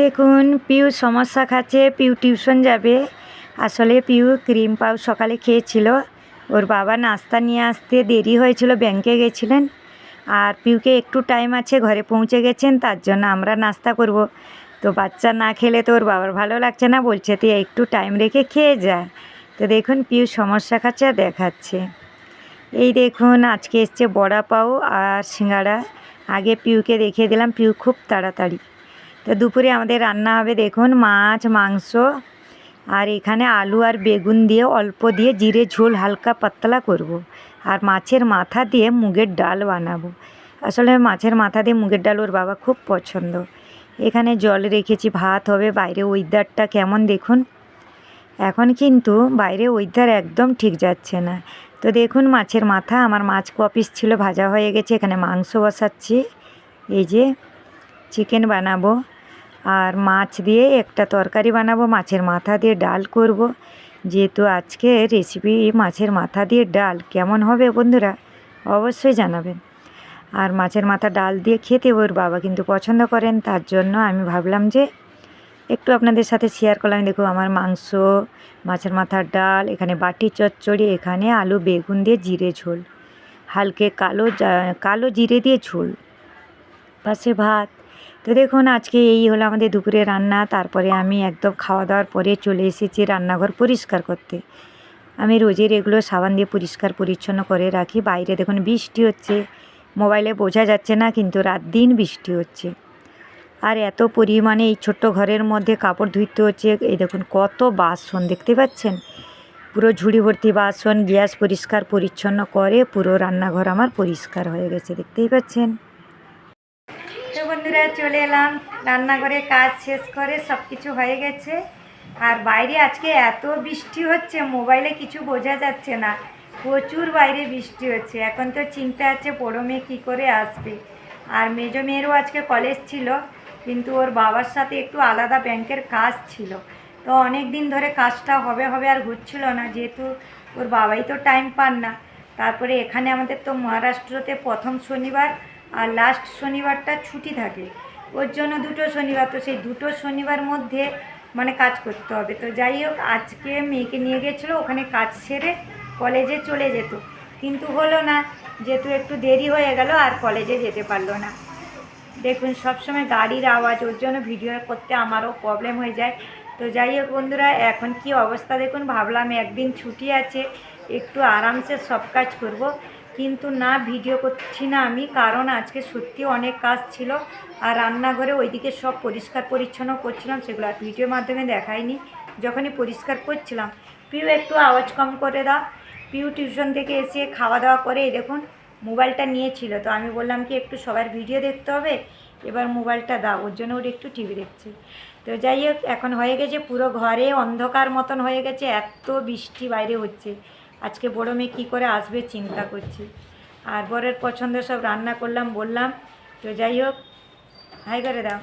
দেখুন, পিউ সমস্যা খাচ্ছে, পিউ টিউশন যাবে। আসলে পিউ ক্রিম পাউ সকালে খেয়েছিল। ওর বাবা নাস্তা নিয়ে আসতে দেরি হয়েছিল, ব্যাংকে গেছিলেন। আর পিউকে একটু টাইম আছে, ঘরে পৌঁছে গেছেন, তার জন্য আমরা নাস্তা করব। তো বাচ্চা না খেলে তো ওর বাবার ভালো লাগছে না, বলছে, তুই একটু টাইম রেখে খেয়ে যা। তো দেখুন, পিউ সমস্যা খাচ্ছে দেখাচ্ছে। এই দেখুন, আজকে এসছে বড়া পাও আর সিঙ্গাড়া। আগে পিউকে দেখিয়ে দিলাম, পিউ খুব তাড়াতাড়ি। তো দুপুরে আমাদের রান্না হবে দেখুন, মাছ, মাংস আর এখানে আলু আর বেগুন দিয়ে অল্প দিয়ে জিরে ঝোল হালকা পাতলা করব। আর মাছের মাথা দিয়ে মুগের ডাল বানাবো। আসলে মাছের মাথা দিয়ে মুগের ডাল ওর বাবা খুব পছন্দ। এখানে জল রেখেছি, ভাত হবে, বাইরে ওয়েদারটা কেমন দেখুন? এখন কিন্তু বাইরে ওয়েদার একদম ঠিক যাচ্ছে না। তো দেখুন মাছের মাথা, আমার মাছ কপিস ছিল, ভাজা হয়ে গেছে, এখানে মাংস বসাচ্ছি। এই যে চিকেন বানাবো। আর মাছ দিয়ে একটা তরকারি বানাবো, মাছের মাথা দিয়ে ডাল করব। যেহেতু আজকে রেসিপি মাছের মাথা দিয়ে ডাল, কেমন হবে বন্ধুরা অবশ্যই জানাবেন। আর মাছের মাথা ডাল দিয়ে খেতে ওর বাবা কিন্তু পছন্দ করেন, তার জন্য আমি ভাবলাম যে একটু আপনাদের সাথে শেয়ার করলাম। দেখো আমার মাংস, মাছের মাথার ডাল, এখানে বাটি চচ্চড়ি, এখানে আলু, বেগুন দিয়ে জিরে ঝোল, হালকে কালো কালো জিরে দিয়ে ঝোল, পাশে ভাত। তো দেখুন, আজকে এই হলো আমাদের দুপুরে রান্না। তারপরে আমি একদম খাওয়া দাওয়ার পরে চলে এসেছি রান্নাঘর পরিষ্কার করতে। আমি রোজের এগুলো সাবান দিয়ে পরিষ্কার পরিচ্ছন্ন করে রাখি। বাইরে দেখুন, বৃষ্টি হচ্ছে। মোবাইলে বোঝা যাচ্ছে না, কিন্তু রাত দিন বৃষ্টি হচ্ছে। আর এত পরিমাণে এই ছোট্ট ঘরের মধ্যে কাপড় ধুইতে হচ্ছে। এই দেখুন, কত বাসন দেখতে পাচ্ছেন? পুরো ঝুড়ি ভর্তি বাসন, গ্যাস পরিষ্কার পরিচ্ছন্ন করে পুরো রান্নাঘর আমার পরিষ্কার হয়ে গেছে, দেখতেই পাচ্ছেন? বন্ধুরা চলে এলাম রান্নাঘরে কাজ শেষ করে সব কিছু হয়ে গেছে। আর বাইরে আজকে এত বৃষ্টি হচ্ছে, মোবাইলে কিছু বোঝা যাচ্ছে না। প্রচুর বাইরে বৃষ্টি হচ্ছে। এখন তো চিন্তা আছে বড়ো মেয়ে কী করে আসবে। আর মেজো মেয়েরও আজকে কলেজ ছিল, কিন্তু ওর বাবার সাথে একটু আলাদা ব্যাংকের কাজ ছিল। তো অনেক দিন ধরে কাজটা হবে হবে আর হচ্ছিল না, যেহেতু ওর বাবাই তো টাইম পান না। তারপরে এখানে আমাদের তো মহারাষ্ট্রতে প্রথম শনিবার আর লাস্ট শনিবারটা ছুটি থাকে। ওর জন্য দুটো শনিবার, তো সেই দুটো শনিবার মধ্যে মানে কাজ করতে হবে। তো যাই হোক, আজকে মেয়েকে নিয়ে গেছিল, ওখানে কাজ সেরে কলেজে চলে যেত। কিন্তু হলো না, যেহেতু একটু দেরি হয়ে গেল, আর কলেজে যেতে পারল না। দেখুন, সবসময় গাড়ির আওয়াজ, ওর জন্য ভিডিও করতে আমারও প্রবলেম হয়ে যায়। তো যাই হোক বন্ধুরা, এখন কি অবস্থা দেখুন, ভাবলাম একদিন ছুটি আছে, একটু আরামসে সব কাজ করব। কিন্তু না, ভিডিও করছি না আমি, কারণ আজকে সত্যি অনেক কাজ ছিল আর রান্নাঘরে ওইদিকে সব পরিষ্কার পরিচ্ছন্ন করছিলাম, সেগুলো আর ভিডিওর মাধ্যমে দেখাইনি, যখনই পরিষ্কার করছিলাম। পিউ, একটু আওয়াজ কম করে দাও। পিউ, টিউশন থেকে এসে খাওয়া দাওয়া করে দেখুন, মোবাইলটা নিয়েছিল। তো আমি বললাম কি, একটু সবার ভিডিও দেখতে হবে, এবার মোবাইলটা দাও, ওর জন্য ওর একটু টিভি দেখছে। তো যাই হোক, এখন হয়ে গেছে পুরো ঘরে অন্ধকার মতন হয়ে গেছে, এত বৃষ্টি বাইরে হচ্ছে। আজকে বড় মেয়ে কী করে আসবে চিন্তা করছি। আর বরের পছন্দ সব রান্না করলাম, বললাম, তো যাই হোক, হাই করে দাও।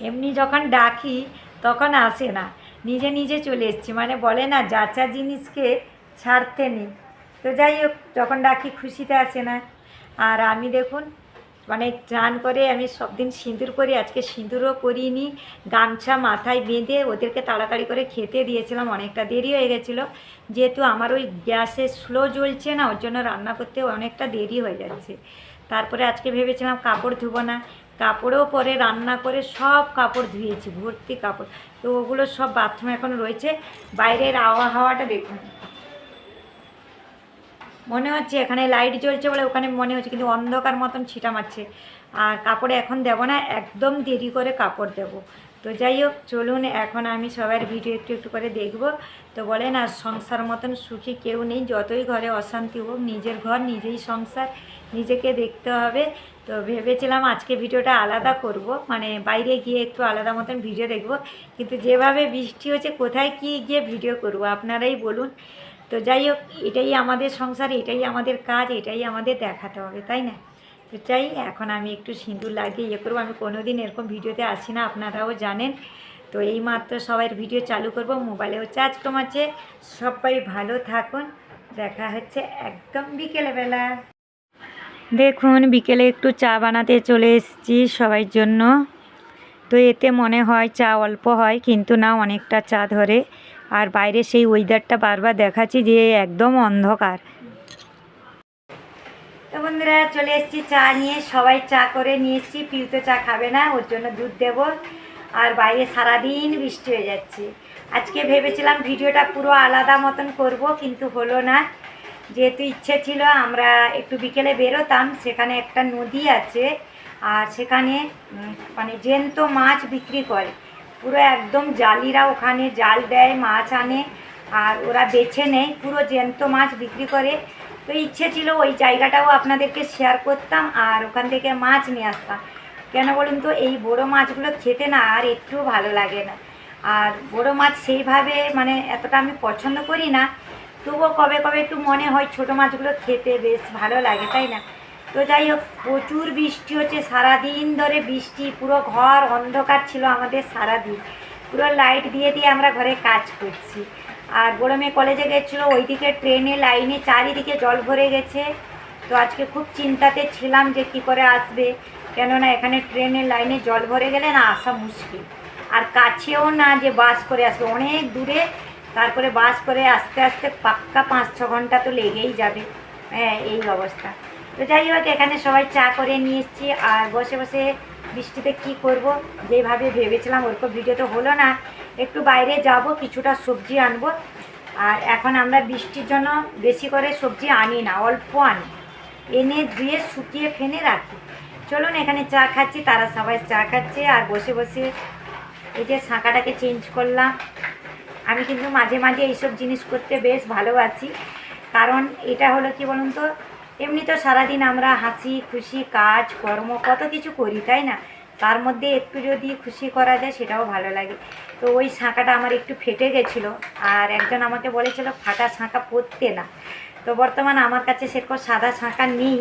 এমনি যখন ডাকি, তখন আসে না। নিজে নিজে চলে এসছি। মানে বলে না যাচা জিনিসকে ছাড়তে নেই। তো যাই হোক, যখন ডাকি খুশিতে আসে না। আর আমি দেখুন মানে চান করে আমি সব দিন সিঁদুর করি, আজকে সিঁদুরও করিনি। গামছা মাথায় বেঁধে ওদেরকে তাড়াতাড়ি করে খেতে দিয়েছিলাম, অনেকটা দেরি হয়ে গেছিল। যেহেতু আমার ওই গ্যাসে স্লো জ্বলছে না, ওর জন্য রান্না করতে অনেকটা দেরি হয়ে যাচ্ছে। তারপরে আজকে ভেবেছিলাম কাপড় ধুবো না। কাপড়েও পরে রান্না করে সব কাপড় ধুয়েছি, ভর্তি কাপড়। তো ওগুলো সব বাথরুমে এখন রয়েছে। বাইরের আবহাওয়াটা দেখুন। মনে হচ্ছে, এখানে লাইট জ্বলছে বলে ওখানে মনে হচ্ছে, কিন্তু অন্ধকার মতন ছিটা মারছে। আর কাপড়ে এখন দেব না, একদম দেরি করে কাপড় দেব। তো যাই হোক, চলুন, এখন আমি সবার ভিডিও একটু একটু করে দেখব। তো বলে না সংসার মতন সুখী কেউ নেই, যতই ঘরে অশান্তি হোক, নিজের ঘর নিজেই সংসার, নিজেকে দেখতে হবে। তো ভেবেছিলাম আজকে ভিডিওটা আলাদা করব মানে বাইরে গিয়ে একটু আলাদা মতন ভিডিও দেখব। কিন্তু যেভাবে বৃষ্টি হচ্ছে, কোথায় কি গিয়ে ভিডিও করব, আপনারাই বলুন। তো যাই হোক, এটাই আমাদের সংসার, এটাই আমাদের কাজ, এটাই আমাদের দেখাতে হবে, তাই না? তো চাই এখন আমি একটু সিঁদুর লাগিয়ে ইয়ে করব। আমি কোনো দিন এরকম ভিডিওতে আসি না, আপনারাও জানেন। তো এই মাত্র সবাই ভিডিও চালু করব, মোবাইলেও চার্জ কমাচ্ছে। সবাই ভালো থাকুন। দেখা হচ্ছে একদম বিকেলবেলা। দেখুন, বিকেলে একটু চা বানাতে চলে এসেছি সবার জন্য। তো এতে মনে হয় চা অল্প হয়, কিন্তু না, অনেকটা চা ধরে। আর বাইরে সেই ওয়েদারটা বারবার দেখাচ্ছি যে একদম অন্ধকার। তো বন্ধুরা, চলে এসেছি চা নিয়ে। সবাই চা করে নিয়ে এসেছি। পিউ তো চা খাবে না, ওর জন্য দুধ দেব। আর বাইরে সারাদিন বৃষ্টি হয়ে যাচ্ছে। আজকে ভেবেছিলাম ভিডিওটা পুরো আলাদা মতন করব, কিন্তু হলো না। যেহেতু ইচ্ছে ছিল, আমরা একটু বিকেলে বেরোতাম। সেখানে একটা নদী আছে। আর সেখানে মানে জ্যান্ত মাছ বিক্রি করে। পুরো একদম জালিরা ওখানে জাল দেয়, মাছ আনে আর ওরা বেছে নেয়, পুরো জ্যান্ত মাছ বিক্রি করে। তো ইচ্ছে ছিল ওই জায়গাটাও আপনাদেরকে শেয়ার করতাম আর ওখান থেকে মাছ নিয়ে আসতাম। কেন বলুন তো, এই বড় মাছগুলো খেতে না আর একটু ভালো লাগে না। আর বড় মাছ সেইভাবে মানে এতটা আমি পছন্দ করি না, তবুও কবে কবে একটু মনে হয় ছোট মাছগুলো খেতে বেশ ভালো লাগে, তাই না? তো যাই হোক, প্রচুর বৃষ্টি হচ্ছে। সারাদিন ধরে বৃষ্টি, পুরো ঘর অন্ধকার ছিল আমাদের সারাদিন। পুরো লাইট দিয়ে দিয়ে আমরা ঘরে কাজ করছি। আর বড় মেয়ে কলেজে গেছিল, ওইদিকে ট্রেনে লাইনে চারিদিকে জল ভরে গেছে। তো আজকে খুব চিন্তাতে ছিলাম যে কি করে আসবে। কেননা এখানে ট্রেনের লাইনে জল ভরে গেলে না আসা মুশকিল। আর কাছেও না যে বাস করে আসবে। অনেক দূরে তারপরে বাস করে আস্তে আস্তে পাক্কা পাঁচ ছ ঘণ্টা তো লেগেই যাবে। হ্যাঁ এই অবস্থা। তো যাই হোক, এখানে সবাই চা করে নিয়ে এসেছি আর বসে বসে বৃষ্টিতে কি করব যেভাবে ভেবেছিলাম, ওরকম ভিডিও তো হলো না। একটু বাইরে যাব, কিছুটা সবজি আনব। আর এখন আমরা বৃষ্টির জন্য বেশি করে সবজি আনি না, অল্প আনি। এনে ধুয়ে শুকিয়ে ফেনে রাখি। চলুন, এখানে চা খাচ্ছি, তারা সবাই চা খাচ্ছে আর বসে বসে এই যে শাঁখাটাকে চেঞ্জ করলাম। আমি কিন্তু মাঝে মাঝে এইসব জিনিস করতে বেশ ভালোবাসি। কারণ এটা হলো কি বলুন তো এমনি তো সারাদিন আমরা হাসি, খুশি, কাজ, কর্ম, কত কিছু করি, তাই না? তার মধ্যে একটু যদি খুশি করা যায়, সেটাও ভালো লাগে। তো ওই শাঁখাটা আমার একটু ফেটে গেছিল আর একজন আমাকে বলেছিল, ফাটা শাঁখা পরতে না। তো বর্তমান আমার কাছে সেরকম সাদা শাঁখা নেই।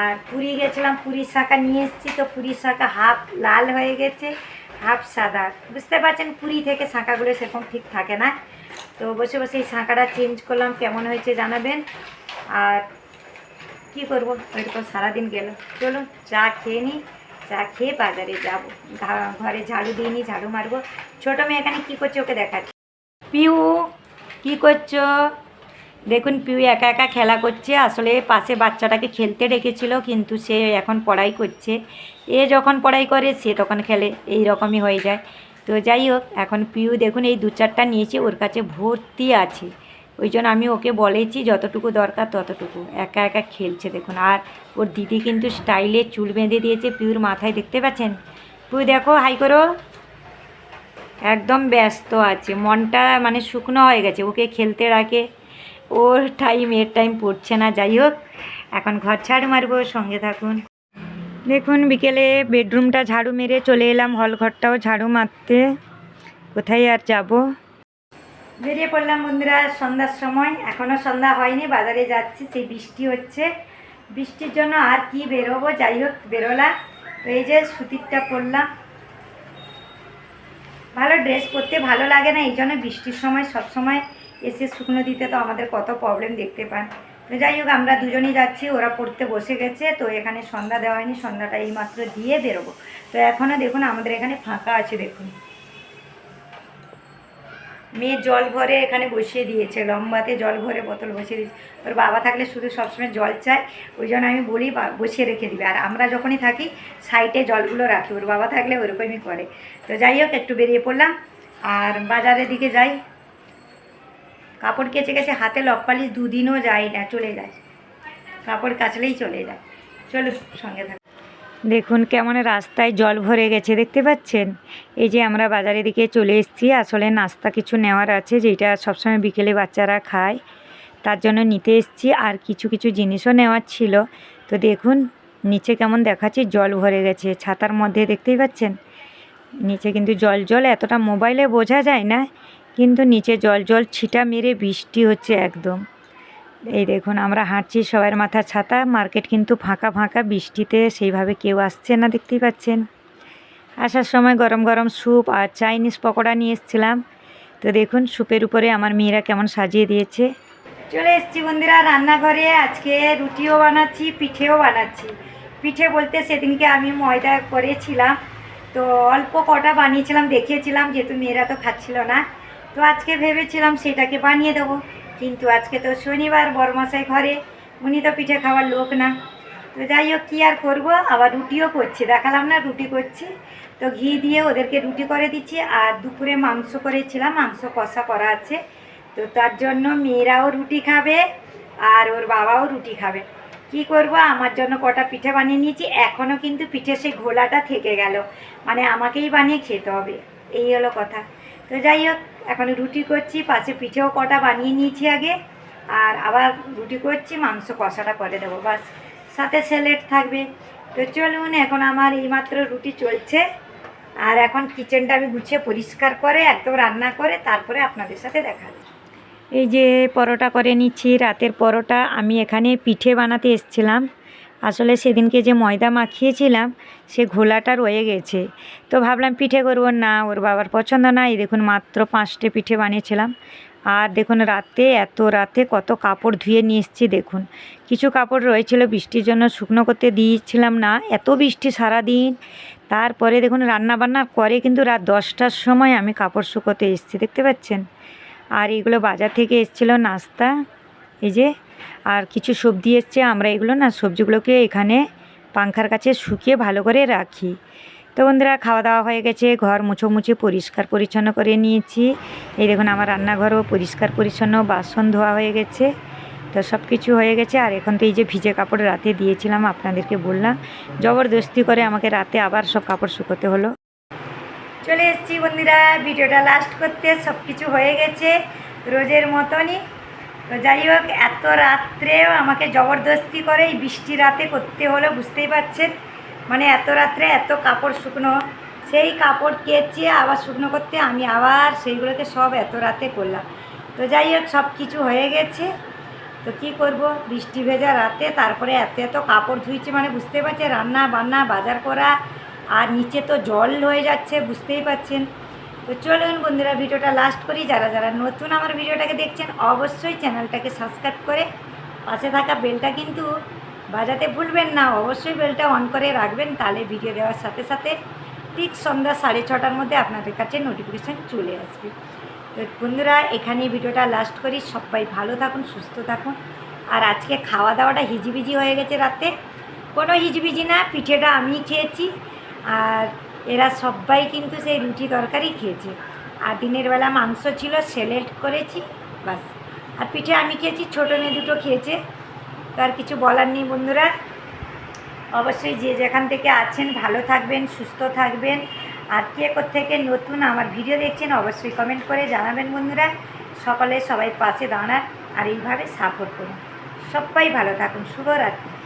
আর পুরী গেছিলাম, পুরীর শাঁখা নিয়ে এসেছি তো পুরীর শাঁখা হাফ লাল হয়ে গেছে, হাফ সাদা। বুঝতে পারছেন, পুরী থেকে শাঁখাগুলো সেরকম ঠিক থাকে না। তো বসে বসে এই শাঁখাটা চেঞ্জ করলাম, কেমন হয়েছে জানাবেন। আর কি করব? ওইরকম সারাদিন গেল। চলুন, চা খেয়ে নিই চা খেয়ে বাজারে যাব। ঘরে ঝাড়ু দিয়ে নিই ঝাড়ু মারবো। ছোটো মেয়ে এখানে কী করছে ওকে দেখাচ্ছি। পিউ, কি করছ? দেখুন, পিউ একা একা খেলা করছে। আসলে পাশে বাচ্চাটাকে খেলতে রেখেছিল কিন্তু সে এখন পড়াই করছে। এ যখন পড়াই করে, সে তখন খেলে। এই রকমই হয়ে যায়। তো যাই হোক, এখন পিউ দেখুন, এই দু চারটা নিয়েছে। ওর কাছে ভর্তি আছে। ওই জন্য আমি ওকে বলেছি যতটুকু দরকার ততটুকু। একা একা খেলছে, দেখুন। আর ওর দিদি কিন্তু স্টাইলে চুল বেঁধে দিয়েছে, পিউর মাথায়, দেখতে পাচ্ছেন? পিউ, দেখো, হাই করো। একদম ব্যস্ত আছে, মনটা মানে শুকনো হয়ে গেছে, ওকে খেলতে রাখে। ওর টাইম এর টাইম পড়ছে না, যাই হোক, এখন ঘর ঝাড়ু মারবো, সঙ্গে থাকুন। দেখুন, বিকেলে বেডরুমটা ঝাড়ু মেরে চলে এলাম হল ঘরটাও ঝাড়ু মারতে। কোথায় আর যাব? বেরিয়ে পড়লাম বন্ধুরা, সন্ধ্যার সময়। এখনও সন্ধ্যা হয়নি, বাজারে যাচ্ছি, সেই বৃষ্টি হচ্ছে। বৃষ্টির জন্য আর কি বেরোবো, যাই হোক বেরোলাম তো এই যে সুতিরটা পরলাম। ভালো ড্রেস পরতে ভালো লাগে না, এই জন্য বৃষ্টির সময় সব সময় এসে শুকনো দিতে তো আমাদের কত প্রবলেম দেখতে পান। তো যাই হোক, আমরা দুজনেই যাচ্ছি, ওরা পড়তে বসে গেছে, তো এখানে সন্ধ্যা দেওয়া হয়নি, সন্ধ্যাটা এইমাত্র দিয়ে বেরোবো। তো এখনও দেখুন, আমাদের এখানে ফাঁকা আছে, দেখুন। মেয়ে জল ভরে এখানে বসিয়ে দিয়েছে, লম্বাতে জল ভরে বোতল বসিয়ে দিয়েছে। ওর বাবা থাকলে শুধু সবসময় জল চায়, ওই জন্য আমি বলি বসিয়ে রেখে দিবে। আর আমরা যখনই থাকি, সাইডে জলগুলো রাখি, ওর বাবা থাকলে ওরকমই করে। তো যাই হোক, একটু বেরিয়ে পড়লাম। আর বাজারের দিকে যাই। কাপড় কেচে গেছে হাতে লকপালিশ দুদিনও যায় না, চলে যায়। কাপড় কাচলেই চলে যায়। চলো সঙ্গে থাক দেখুন কেমন রাস্তায় জল ভরে গেছে, দেখতে পাচ্ছেন? এই যে আমরা বাজারের দিকে চলে এসেছি, আসলে নাস্তা কিছু নেওয়ার আছে যেটা সবসময় বিকেলে বাচ্চারা খায়। তার জন্য নিতে এসেছি, আর কিছু কিছু জিনিসও নেওয়ার ছিল। তো দেখুন, নিচে কেমন দেখাচ্ছে, জল ভরে গেছে, ছাতার মধ্যে দেখতেই পাচ্ছেন? নিচে কিন্তু জল জল এতটা মোবাইলে বোঝা যায় না, কিন্তু নিচে জল জল ছিটা মেরে বৃষ্টি হচ্ছে একদম। এই দেখুন, আমরা হাঁটছি সবার মাথা ছাতা, মার্কেট কিন্তু ফাঁকা ফাঁকা, বৃষ্টিতে সেইভাবে কেউ আসছে না, দেখতেই পাচ্ছেন। আসার সময় গরম গরম স্যুপ আর চাইনিজ পকোড়া নিয়ে এসেছিলাম। তো দেখুন, স্যুপের উপরে আমার মেয়েরা কেমন সাজিয়ে দিয়েছে। চলে এসেছি বন্ধুরা রান্নাঘরে, আজকে রুটিও বানাচ্ছি, পিঠেও বানাচ্ছি। পিঠে বলতে সেদিনকে আমি ময়দা করেছিলাম। তো অল্প কটা বানিয়েছিলাম, দেখিয়েছিলাম, যেহেতু মেয়েরা তো খাচ্ছিল না। তো আজকে ভেবেছিলাম সেটাকে বানিয়ে দেবো। কিন্তু আজকে তো শনিবার বরমাসাই ঘরে। উনি তো পিঠে খাওয়ার লোক না। তো যাই হোক, কী আর করব? আবার রুটিও করছি। দেখালাম না রুটি করছি। তো ঘি দিয়ে ওদেরকে রুটি করে দিচ্ছি। আর দুপুরে মাংস করেছিলাম। মাংস কষা করা আছে। তো তার জন্য মেয়েরাও রুটি খাবে আর ওর বাবাও রুটি খাবে। কি করব? আমার জন্য কটা পিঠে বানিয়ে নিয়েছি। এখনও কিন্তু পিঠে সেই ঘোলাটা থেকে গেল। মানে আমাকেই বানিয়ে খেতে হবে। এই হলো কথা। তো যাই হোক এখন রুটি করছি, পাশে পিঠেও কটা বানিয়ে নিয়েছি আগে, আর আবার রুটি করছি, মাংস কষাটা করে দেবো বাস। সাথে স্যালেড থাকবে। তো চলুন, এখন আমার এইমাত্র রুটি চলছে, আর এখন কিচেনটা আমি গুছিয়ে পরিষ্কার করে, একদম রান্না করে, তারপরে আপনাদের সাথে দেখা এই যে পরোটা করে নিচ্ছি, রাতের পরোটা, আমি এখানে পিঠে বানাতে এসেছিলাম। আসলে সেদিনকে যে ময়দা মাখিয়েছিলাম, সে ঘোলাটা রয়ে গেছে। তো ভাবলাম পিঠে করব। না, ওর বাবার পছন্দ না এই দেখুন, মাত্র পাঁচটে পিঠে বানিয়েছিলাম। আর দেখুন, রাতে, এত রাতে কত কাপড় ধুয়ে নিয়ে এসেছি, দেখুন। কিছু কাপড় রয়েছিল বৃষ্টির জন্য, শুকনো করতে দিয়েছিলাম না। এত বৃষ্টি সারাদিন। তারপরে দেখুন রান্না বান্না করে কিন্তু রাত দশটার সময় আমি কাপড় শুকোতে এসেছি, দেখতে পাচ্ছেন? আর এগুলো বাজার থেকে এসেছিল নাস্তা। এই যে আর কিছু সবজি এসছে, আমরা এগুলো না সবজিগুলোকে এখানে পাংখার কাছে শুকিয়ে ভালো করে রাখি। তো বন্ধুরা খাওয়া দাওয়া হয়ে গেছে, ঘর মুছো মুছে পরিষ্কার পরিচ্ছন্ন করে নিয়েছি। এই দেখুন, আমার রান্নাঘরও পরিষ্কার পরিচ্ছন্ন, বাসন ধোয়া হয়ে গেছে। তো সব কিছু হয়ে গেছে, আর এখন তো এই যে ভিজে কাপড় রাতে দিয়েছিলাম, আপনাদেরকে বললাম, জবরদস্তি করে আমাকে রাতে আবার সব কাপড় শুকোতে হলো। চলে এসেছি বন্ধুরা, ভিডিওটা লাস্ট করতে সব কিছু হয়ে গেছে, রোজের মতনই। তো যাই হোক, এত রাত্রেও আমাকে জবরদস্তি করে এই বৃষ্টি রাতে করতে হলো, বুঝতেই পারছেন? মানে এত রাত্রে এত কাপড় শুকনো, সেই কাপড় কেচে আবার শুকনো করতে আমি আবার সেইগুলোকে সব এত রাতে করলাম। তো যাই হোক, সব কিছু হয়ে গেছে। তো কি করব? বৃষ্টি ভেজা রাতে, তারপরে এত এত কাপড় ধুইছে মানে বুঝতে পারছে রান্না বান্না, বাজার করা, আর নিচে তো জল হয়ে যাচ্ছে, বুঝতেই পাচ্ছেন তো চলুন বন্ধুরা ভিডিওটা লাস্ট করি। যারা যারা নতুন আমার ভিডিওটাকে দেখছেন, অবশ্যই চ্যানেলটাকে সাবস্ক্রাইব করে পাশে থাকা বেলটা কিন্তু বাজাতে ভুলবেন না। অবশ্যই বেলটা অন করে রাখবেন, তাহলে ভিডিও দেওয়ার সাথে সাথে ঠিক সন্ধ্যা সাড়ে ছটার মধ্যে আপনাদের কাছে নোটিফিকেশান চলে আসবে। তো বন্ধুরা, এখানেই ভিডিওটা লাস্ট করি। সবাই ভালো থাকুন, সুস্থ থাকুন। আর আজকে খাওয়া দাওয়াটা হিজিবিজি হয়ে গেছে রাতে। কোনো হিজিবিজি না, পিঠেটা আমি খেয়েছি। আর এরা সবাই কিন্তু সেই রুটি তরকারি খেয়েছে। আর দিনের বেলা মাংস ছিল সেলেক্ট করেছি, বাস। আর পিঠে আমি খেয়েছি, ছোটো মেয়ে দুটো খেয়েছে। তো আর কিছু বলার নেই বন্ধুরা। অবশ্যই যে যেখান থেকে আছেন, ভালো থাকবেন, সুস্থ থাকবেন। আর কে থেকে নতুন আমার ভিডিও দেখছেন, অবশ্যই কমেন্ট করে জানাবেন বন্ধুরা। সকলে সবাই পাশে দাঁড়ান আর এইভাবে সাপোর্ট করুন। সবাই ভালো থাকুন, শুভরাত্রি।